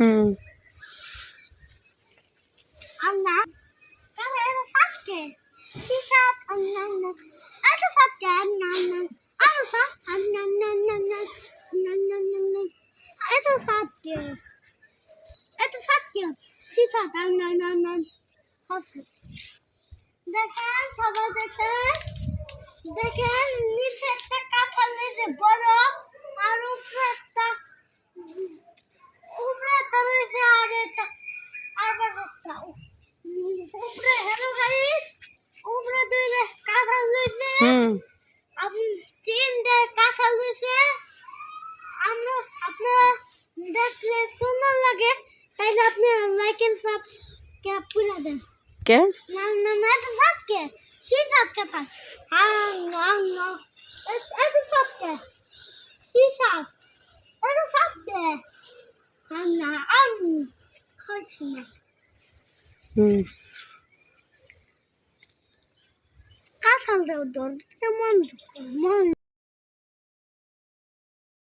হুম. দেখেন সবাই দেখেন দেখেন হুম। আপনি তিনটে কাঁঠাল রয়েছে আমরা আপনারা দেখলে সুন্দর লাগে তাইলে আপনি লাইক এন্ড সাবস্ক্রাইব করে দেন। কে? না না না এটা সাতকে? সি সাতকে থাক। আং আং আং এটা সাতকে? সি সাত। এটা সাতকে? আং না আং খাইছি না। হুম। kaldı orada. Aman.